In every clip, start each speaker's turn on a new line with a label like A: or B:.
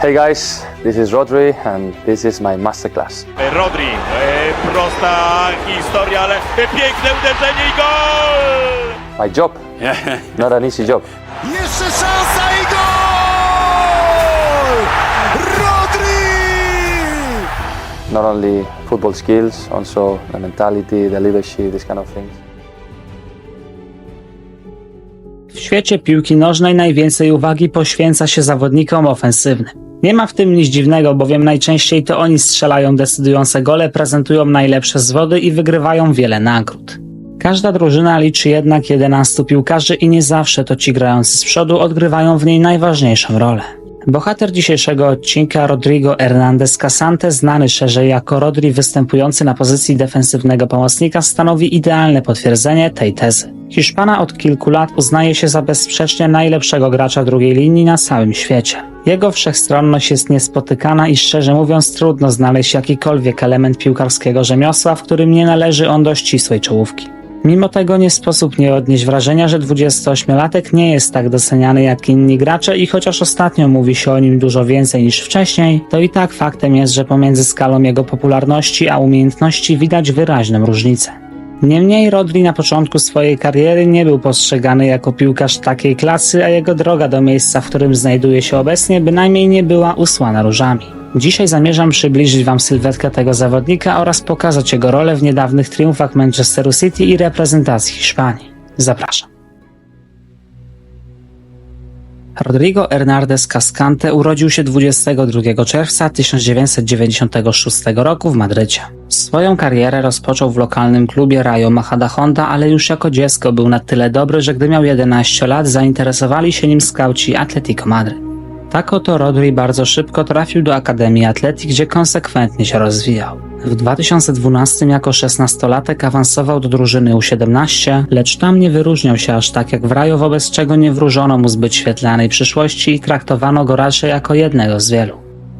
A: Hey guys, this is Rodri and this is my masterclass.
B: Rodri, e, prosta historia, ale piękne uderzenie i gol!
A: My job, not an easy job.
C: Jeszcze szansa i gol! Rodri!
A: Not only football skills, also the mentality, the leadership, these kind of things.
D: W świecie piłki nożnej najwięcej uwagi poświęca się zawodnikom ofensywnym. Nie ma w tym nic dziwnego, bowiem najczęściej to oni strzelają decydujące gole, prezentują najlepsze zwody i wygrywają wiele nagród. Każda drużyna liczy jednak 11 piłkarzy i nie zawsze to ci grający z przodu odgrywają w niej najważniejszą rolę. Bohater dzisiejszego odcinka Rodrigo Hernandez Casante, znany szerzej jako Rodri występujący na pozycji defensywnego pomocnika, stanowi idealne potwierdzenie tej tezy. Hiszpana od kilku lat uznaje się za bezsprzecznie najlepszego gracza drugiej linii na całym świecie. Jego wszechstronność jest niespotykana i szczerze mówiąc trudno znaleźć jakikolwiek element piłkarskiego rzemiosła, w którym nie należy on do ścisłej czołówki. Mimo tego nie sposób nie odnieść wrażenia, że 28-latek nie jest tak doceniany jak inni gracze i chociaż ostatnio mówi się o nim dużo więcej niż wcześniej, to i tak faktem jest, że pomiędzy skalą jego popularności a umiejętności widać wyraźną różnicę. Niemniej Rodri na początku swojej kariery nie był postrzegany jako piłkarz takiej klasy, a jego droga do miejsca, w którym znajduje się obecnie, bynajmniej nie była usłana różami. Dzisiaj zamierzam przybliżyć Wam sylwetkę tego zawodnika oraz pokazać jego rolę w niedawnych triumfach Manchesteru City i reprezentacji Hiszpanii. Zapraszam. Rodrigo Hernandez Cascante urodził się 22 czerwca 1996 roku w Madrycie. Swoją karierę rozpoczął w lokalnym klubie Rayo Majadahonda, ale już jako dziecko był na tyle dobry, że gdy miał 11 lat zainteresowali się nim skauci Atletico Madryt. Tak oto Rodri bardzo szybko trafił do Akademii Atletik, gdzie konsekwentnie się rozwijał. W 2012 jako 16-latek awansował do drużyny U17, lecz tam nie wyróżniał się aż tak jak w Rajo, wobec czego nie wróżono mu zbyt świetlanej przyszłości i traktowano go raczej jako jednego z wielu.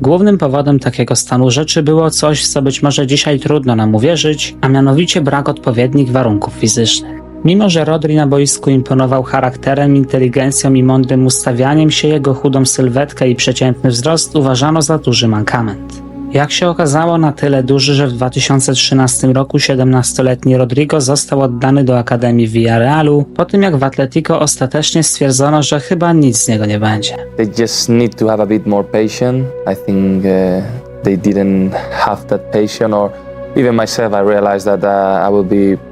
D: Głównym powodem takiego stanu rzeczy było coś, co być może dzisiaj trudno nam uwierzyć, a mianowicie brak odpowiednich warunków fizycznych. Mimo, że Rodri na boisku imponował charakterem, inteligencją i mądrym ustawianiem się, jego chudą sylwetkę i przeciętny wzrost uważano za duży mankament. Jak się okazało, na tyle duży, że w 2013 roku 17-letni Rodrigo został oddany do Akademii Villarealu, po tym jak w Atletico ostatecznie stwierdzono, że chyba nic z niego nie będzie.
A: They just need to have a bit more patience. I think uh, they didn't have that patience, or even myself, I realized that uh, I will be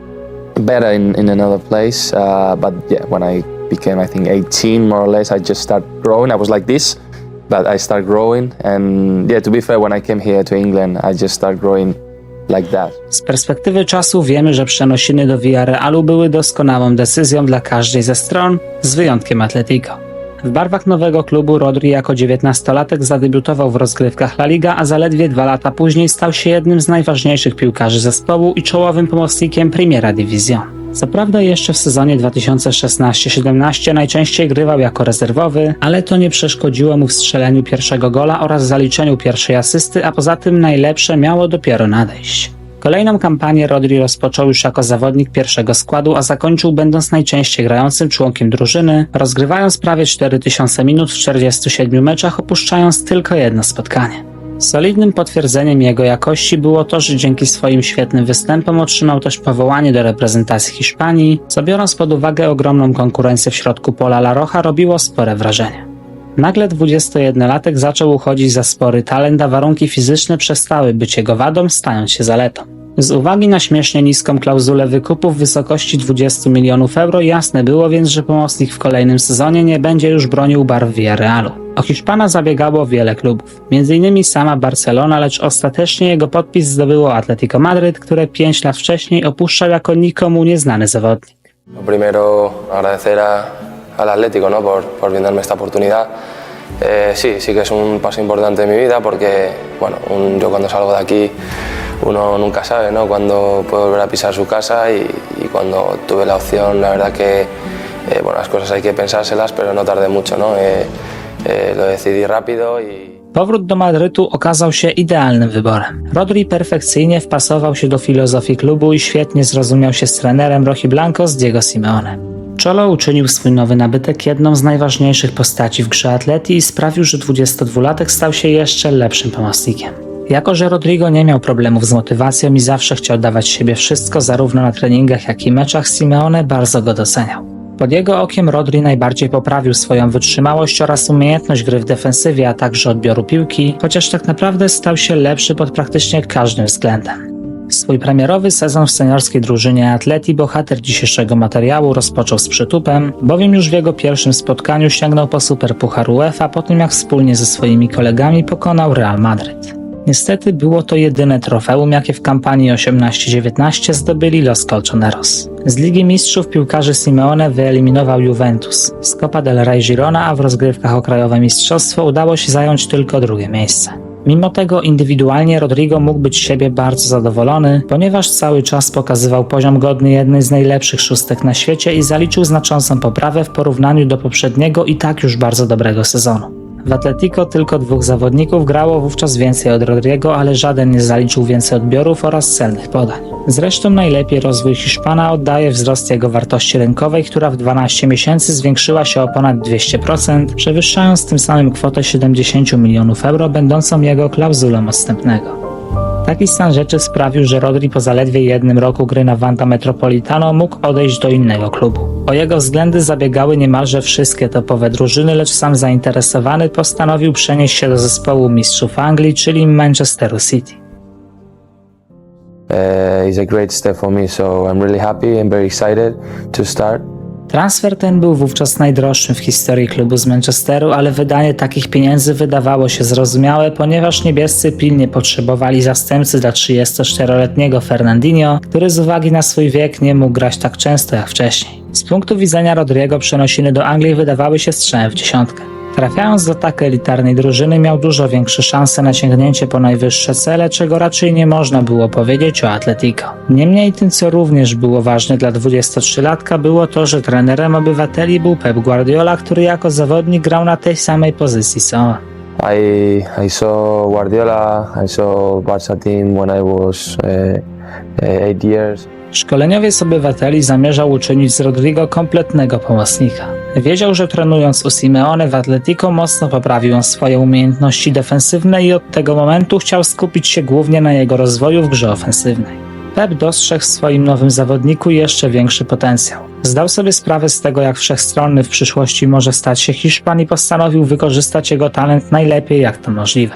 A: better in, in another place. Uh, but yeah, when I became, I think, 18 more or less, I just started growing. I was like this, but I started growing. And yeah, to be fair, when I came here to England, I just started growing like that.
D: Z perspektywy czasu wiemy, że przenosiny do Villarealu były doskonałą decyzją dla każdej ze stron, z wyjątkiem Atletico. W barwach nowego klubu Rodri jako 19-latek zadebiutował w rozgrywkach La Liga, a zaledwie dwa lata później stał się jednym z najważniejszych piłkarzy zespołu i czołowym pomocnikiem Primera División. Co prawda jeszcze w sezonie 2016-17 najczęściej grywał jako rezerwowy, ale to nie przeszkodziło mu w strzeleniu pierwszego gola oraz zaliczeniu pierwszej asysty, a poza tym najlepsze miało dopiero nadejść. Kolejną kampanię Rodri rozpoczął już jako zawodnik pierwszego składu, a zakończył będąc najczęściej grającym członkiem drużyny, rozgrywając prawie 4000 minut w 47 meczach, opuszczając tylko jedno spotkanie. Solidnym potwierdzeniem jego jakości było to, że dzięki swoim świetnym występom otrzymał też powołanie do reprezentacji Hiszpanii, co biorąc pod uwagę ogromną konkurencję w środku pola La Rocha robiło spore wrażenie. Nagle 21-latek zaczął uchodzić za spory talent, a warunki fizyczne przestały być jego wadą, stając się zaletą. Z uwagi na śmiesznie niską klauzulę wykupu w wysokości 20 milionów euro jasne było więc, że pomocnik w kolejnym sezonie nie będzie już bronił barw Villarealu. O Hiszpana zabiegało wiele klubów, m.in. sama Barcelona, lecz ostatecznie jego podpis zdobyło Atletico Madryt, które 5 lat wcześniej opuszczał jako nikomu nieznany zawodnik.
E: Lo primero, agradecer a- al Atlético ¿no? por, por brindarme esta oportunidad. Eh, sí, sí que es un paso importante en mi vida porque bueno, un- yo cuando salgo de aquí uno nunca sabe ¿no? cuándo puede volver a pisar su casa y, y cuando tuve la opción, la verdad que eh, bueno, las cosas hay que pensárselas, pero no tardé mucho. ¿no? Eh, eh, lo decidí rápido y,
D: Powrót do Madrytu okazał się idealnym wyborem. Rodri perfekcyjnie wpasował się do filozofii klubu i świetnie zrozumiał się z trenerem Rochi Blancos Diego Simeone. Czolo uczynił swój nowy nabytek jedną z najważniejszych postaci w grze atleti i sprawił, że 22-latek stał się jeszcze lepszym pomocnikiem. Jako, że Rodrigo nie miał problemów z motywacją i zawsze chciał dawać siebie wszystko zarówno na treningach, jak i meczach, Simeone bardzo go doceniał. Pod jego okiem Rodri najbardziej poprawił swoją wytrzymałość oraz umiejętność gry w defensywie, a także odbioru piłki, chociaż tak naprawdę stał się lepszy pod praktycznie każdym względem. Swój premierowy sezon w seniorskiej drużynie Atleti bohater dzisiejszego materiału rozpoczął z przytupem, bowiem już w jego pierwszym spotkaniu sięgnął po Superpuchar UEFA po tym jak wspólnie ze swoimi kolegami pokonał Real Madryt. Niestety było to jedyne trofeum, jakie w kampanii 18-19 zdobyli Los Colchoneros. Z Ligi Mistrzów piłkarzy Simeone wyeliminował Juventus, z Copa del Rey Girona, a w rozgrywkach o krajowe mistrzostwo udało się zająć tylko drugie miejsce. Mimo tego indywidualnie Rodrigo mógł być siebie bardzo zadowolony, ponieważ cały czas pokazywał poziom godny jednej z najlepszych szóstek na świecie i zaliczył znaczącą poprawę w porównaniu do poprzedniego i tak już bardzo dobrego sezonu. W Atletico tylko dwóch zawodników grało wówczas więcej od Rodrigo, ale żaden nie zaliczył więcej odbiorów oraz celnych podań. Zresztą najlepiej rozwój Hiszpana oddaje wzrost jego wartości rynkowej, która w 12 miesięcy zwiększyła się o ponad 200%, przewyższając tym samym kwotę 70 milionów euro, będącą jego klauzulą odstępnego. Taki stan rzeczy sprawił, że Rodri po zaledwie jednym roku gry na Wanda Metropolitano mógł odejść do innego klubu. O jego względy zabiegały niemalże wszystkie topowe drużyny, lecz sam zainteresowany postanowił przenieść się do zespołu mistrzów Anglii, czyli Manchesteru City.
E: Uh, it's a great step for me, so I'm really happy and very excited to start.
D: Transfer ten był wówczas najdroższym w historii klubu z Manchesteru, ale wydanie takich pieniędzy wydawało się zrozumiałe, ponieważ niebiescy pilnie potrzebowali zastępcy dla 34-letniego Fernandinho, który z uwagi na swój wiek nie mógł grać tak często jak wcześniej. Z punktu widzenia Rodriego przenosiny do Anglii wydawały się strzałem w dziesiątkę. Trafiając do tak elitarnej drużyny miał dużo większe szanse na sięgnięcie po najwyższe cele, czego raczej nie można było powiedzieć o Atletico. Niemniej tym, co również było ważne dla 23-latka, było to, że trenerem obywateli był Pep Guardiola, który jako zawodnik grał na tej samej pozycji co.
E: I I saw Guardiola, I saw Barca team when I was uh, eight years.
D: Szkoleniowiec obywateli zamierzał uczynić z Rodrigo kompletnego pomocnika. Wiedział, że trenując u Simeone w Atletico mocno poprawił on swoje umiejętności defensywne i od tego momentu chciał skupić się głównie na jego rozwoju w grze ofensywnej. Pep dostrzegł w swoim nowym zawodniku jeszcze większy potencjał. Zdał sobie sprawę z tego, jak wszechstronny w przyszłości może stać się Hiszpan i postanowił wykorzystać jego talent najlepiej jak to możliwe.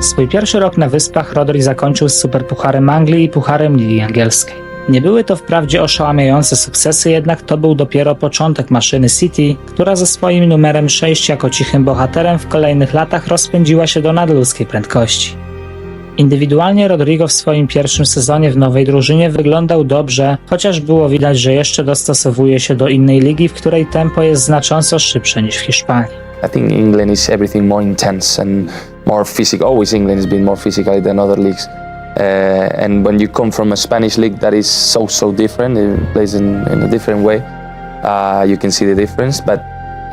D: Swój pierwszy rok na Wyspach Rodri zakończył z Superpucharem Anglii i Pucharem Ligi Angielskiej. Nie były to wprawdzie oszałamiające sukcesy, jednak to był dopiero początek maszyny City, która ze swoim numerem 6 jako cichym bohaterem w kolejnych latach rozpędziła się do nadludzkiej prędkości. Indywidualnie Rodrigo w swoim pierwszym sezonie w nowej drużynie wyglądał dobrze, chociaż było widać, że jeszcze dostosowuje się do innej ligi, w której tempo jest znacząco szybsze niż w Hiszpanii.
A: I think England is everything more intense and more physical. Always England has been more physical than other leagues. Uh, and when you come from a Spanish league that is so so different, it plays in, in a different way. Uh, you can see the difference, but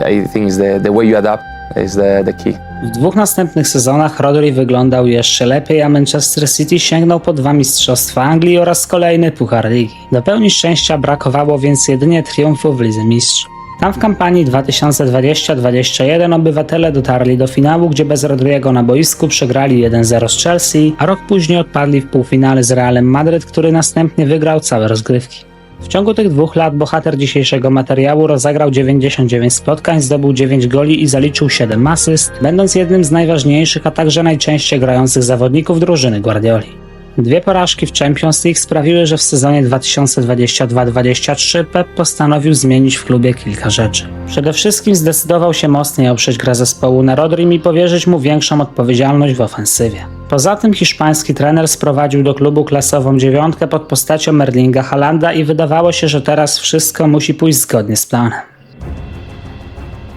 A: I think the, the way you adapt is the, the key.
D: W dwóch następnych sezonach Rodri wyglądał jeszcze lepiej, a Manchester City sięgnął po dwa mistrzostwa Anglii oraz kolejny Puchar Ligi. Do pełni szczęścia brakowało więc jedynie triumfu w Lidze Mistrzów. Tam w kampanii 2020-2021 obywatele dotarli do finału, gdzie bez Rodriego na boisku przegrali 1-0 z Chelsea, a rok później odpadli w półfinale z Realem Madryt, który następnie wygrał całe rozgrywki. W ciągu tych dwóch lat bohater dzisiejszego materiału rozegrał 99 spotkań, zdobył 9 goli i zaliczył 7 asyst, będąc jednym z najważniejszych, a także najczęściej grających zawodników drużyny Guardioli. Dwie porażki w Champions League sprawiły, że w sezonie 2022-2023 Pep postanowił zmienić w klubie kilka rzeczy. Przede wszystkim zdecydował się mocniej oprzeć grę zespołu na Rodrim i powierzyć mu większą odpowiedzialność w ofensywie. Poza tym hiszpański trener sprowadził do klubu klasową dziewiątkę pod postacią Merlinga Halanda i wydawało się, że teraz wszystko musi pójść zgodnie z planem.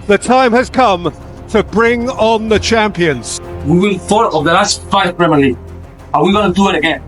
C: The time has come to bring on the champions.
F: We win four of the last five Premier League. Are we to do it again?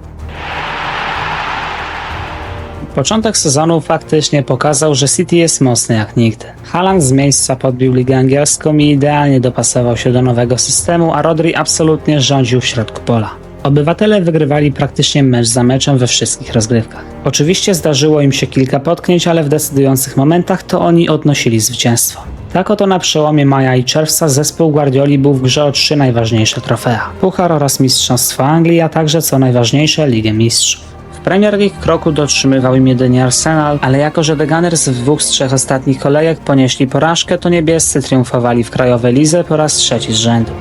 D: Początek sezonu faktycznie pokazał, że City jest mocny jak nigdy. Haaland z miejsca podbił ligę angielską i idealnie dopasował się do nowego systemu, a Rodri absolutnie rządził w środku pola. Obywatele wygrywali praktycznie mecz za meczem we wszystkich rozgrywkach. Oczywiście zdarzyło im się kilka potknięć, ale w decydujących momentach to oni odnosili zwycięstwo. Tak oto na przełomie maja i czerwca zespół Guardioli był w grze o trzy najważniejsze trofea. Puchar oraz Mistrzostwo Anglii, a także co najważniejsze Ligę Mistrzów. Premier League kroku dotrzymywał im jedynie Arsenal, ale jako że The Gunners w dwóch z trzech ostatnich kolejek ponieśli porażkę, to niebiescy triumfowali w krajowej lidze po raz trzeci z rzędu.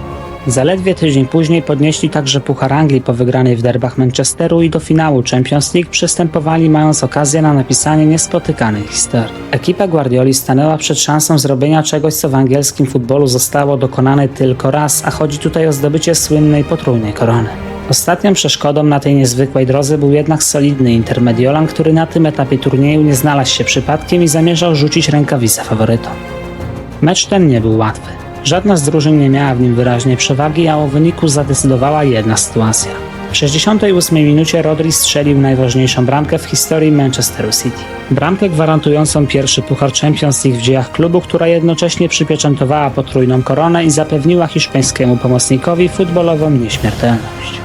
D: Zaledwie tydzień później podnieśli także Puchar Anglii po wygranej w derbach Manchesteru i do finału Champions League przystępowali mając okazję na napisanie niespotykanej historii. Ekipa Guardioli stanęła przed szansą zrobienia czegoś, co w angielskim futbolu zostało dokonane tylko raz, a chodzi tutaj o zdobycie słynnej potrójnej korony. Ostatnią przeszkodą na tej niezwykłej drodze był jednak solidny Intermediolan, który na tym etapie turnieju nie znalazł się przypadkiem i zamierzał rzucić rękawicę faworytom. Mecz ten nie był łatwy. Żadna z drużyn nie miała w nim wyraźnej przewagi, a o wyniku zadecydowała jedna sytuacja. W 68 minucie Rodri strzelił najważniejszą bramkę w historii Manchesteru City. Bramkę gwarantującą pierwszy Puchar Champions League w dziejach klubu, która jednocześnie przypieczętowała potrójną koronę i zapewniła hiszpańskiemu pomocnikowi futbolową nieśmiertelność.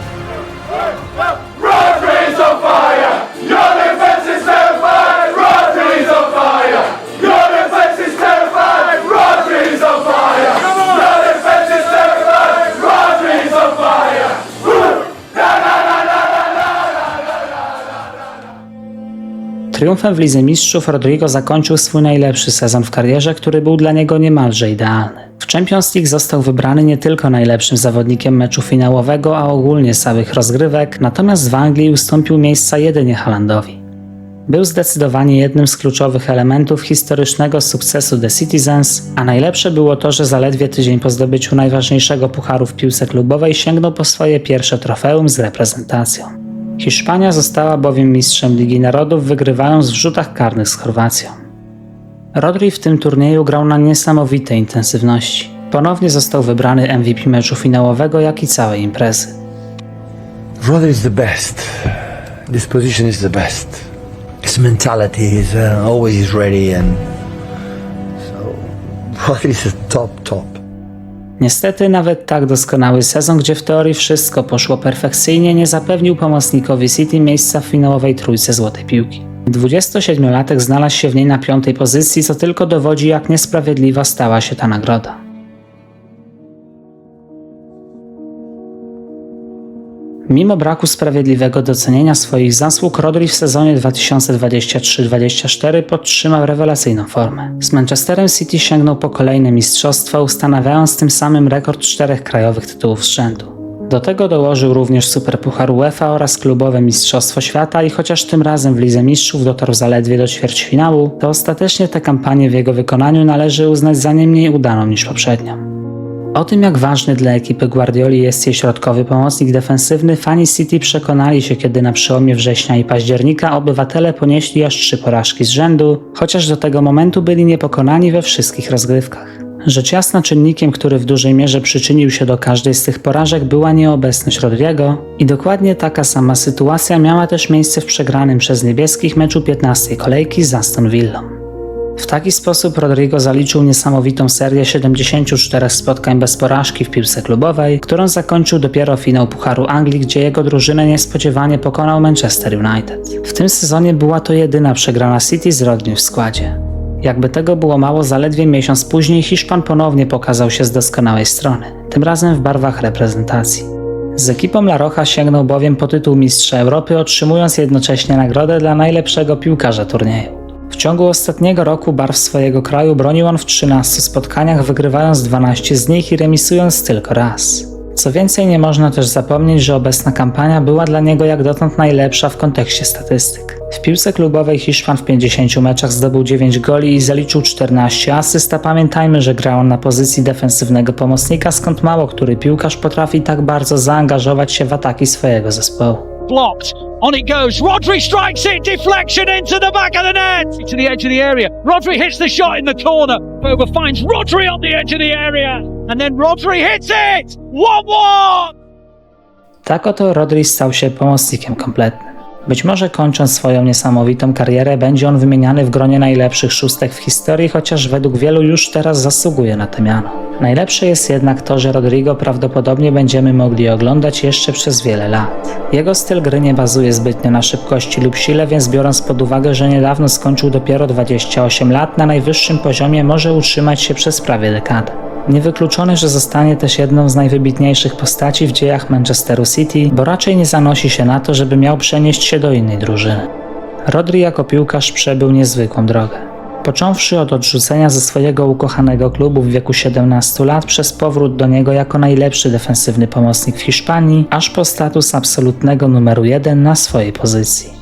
D: Triumfem w Lidze Mistrzów Rodrigo zakończył swój najlepszy sezon w karierze, który był dla niego niemalże idealny. W Champions League został wybrany nie tylko najlepszym zawodnikiem meczu finałowego, a ogólnie całych rozgrywek, natomiast w Anglii ustąpił miejsca jedynie Haalandowi. Był zdecydowanie jednym z kluczowych elementów historycznego sukcesu The Citizens, a najlepsze było to, że zaledwie tydzień po zdobyciu najważniejszego pucharu w piłce klubowej sięgnął po swoje pierwsze trofeum z reprezentacją. Hiszpania została bowiem mistrzem Ligi Narodów, wygrywając w rzutach karnych z Chorwacją. Rodri w tym turnieju grał na niesamowitej intensywności. Ponownie został wybrany MVP meczu finałowego, jak i całej imprezy.
G: Rodri is the best. This position is the best. His mentality is uh, always ready, and so Rodri is top top.
D: Niestety nawet tak doskonały sezon, gdzie w teorii wszystko poszło perfekcyjnie, nie zapewnił pomocnikowi City miejsca w finałowej trójce złotej piłki. 27-latek znalazł się w niej na piątej pozycji, co tylko dowodzi, jak niesprawiedliwa stała się ta nagroda. Mimo braku sprawiedliwego docenienia swoich zasług, Rodri w sezonie 2023-24 podtrzymał rewelacyjną formę. Z Manchesterem City sięgnął po kolejne mistrzostwa, ustanawiając tym samym rekord czterech krajowych tytułów z rzędu. Do tego dołożył również Superpuchar UEFA oraz klubowe Mistrzostwo Świata i chociaż tym razem w Lidze Mistrzów dotarł zaledwie do ćwierćfinału, to ostatecznie tę kampanię w jego wykonaniu należy uznać za nie mniej udaną niż poprzednią. O tym, jak ważny dla ekipy Guardioli jest jej środkowy pomocnik defensywny, fani City przekonali się, kiedy na przełomie września i października obywatele ponieśli aż trzy porażki z rzędu, chociaż do tego momentu byli niepokonani we wszystkich rozgrywkach. Rzecz jasna czynnikiem, który w dużej mierze przyczynił się do każdej z tych porażek była nieobecność Rodriego i dokładnie taka sama sytuacja miała też miejsce w przegranym przez niebieskich meczu 15 kolejki z Aston Villą. W taki sposób Rodrigo zaliczył niesamowitą serię 74 spotkań bez porażki w piłce klubowej, którą zakończył dopiero finał Pucharu Anglii, gdzie jego drużynę niespodziewanie pokonał Manchester United. W tym sezonie była to jedyna przegrana City z Rodrim w składzie. Jakby tego było mało, zaledwie miesiąc później Hiszpan ponownie pokazał się z doskonałej strony, tym razem w barwach reprezentacji. Z ekipą La Rocha sięgnął bowiem po tytuł Mistrza Europy, otrzymując jednocześnie nagrodę dla najlepszego piłkarza turnieju. W ciągu ostatniego roku barw swojego kraju bronił on w 13 spotkaniach, wygrywając 12 z nich i remisując tylko raz. Co więcej, nie można też zapomnieć, że obecna kampania była dla niego jak dotąd najlepsza w kontekście statystyk. W piłce klubowej Hiszpan w 50 meczach zdobył 9 goli i zaliczył 14 asyst, a pamiętajmy, że grał on na pozycji defensywnego pomocnika, skąd mało który piłkarz potrafi tak bardzo zaangażować się w ataki swojego zespołu.
H: Blocked. On it goes. Rodri strikes it. Deflection into the back of the net. To the edge of the area. Rodri hits the shot in the corner. Boba finds Rodri on the edge of the area. And then Rodri hits it. 1 1.
D: Tak oto Rodri stał się pomocnikiem kompletnym. Być może kończąc swoją niesamowitą karierę, będzie on wymieniany w gronie najlepszych szóstek w historii, chociaż według wielu już teraz zasługuje na tę miano. Najlepsze jest jednak to, że Rodrigo prawdopodobnie będziemy mogli oglądać jeszcze przez wiele lat. Jego styl gry nie bazuje zbytnio na szybkości lub sile, więc biorąc pod uwagę, że niedawno skończył dopiero 28 lat, na najwyższym poziomie może utrzymać się przez prawie dekadę. Niewykluczone, że zostanie też jedną z najwybitniejszych postaci w dziejach Manchesteru City, bo raczej nie zanosi się na to, żeby miał przenieść się do innej drużyny. Rodri jako piłkarz przebył niezwykłą drogę. Począwszy od odrzucenia ze swojego ukochanego klubu w wieku 17 lat przez powrót do niego jako najlepszy defensywny pomocnik w Hiszpanii, aż po status absolutnego numeru 1 na swojej pozycji.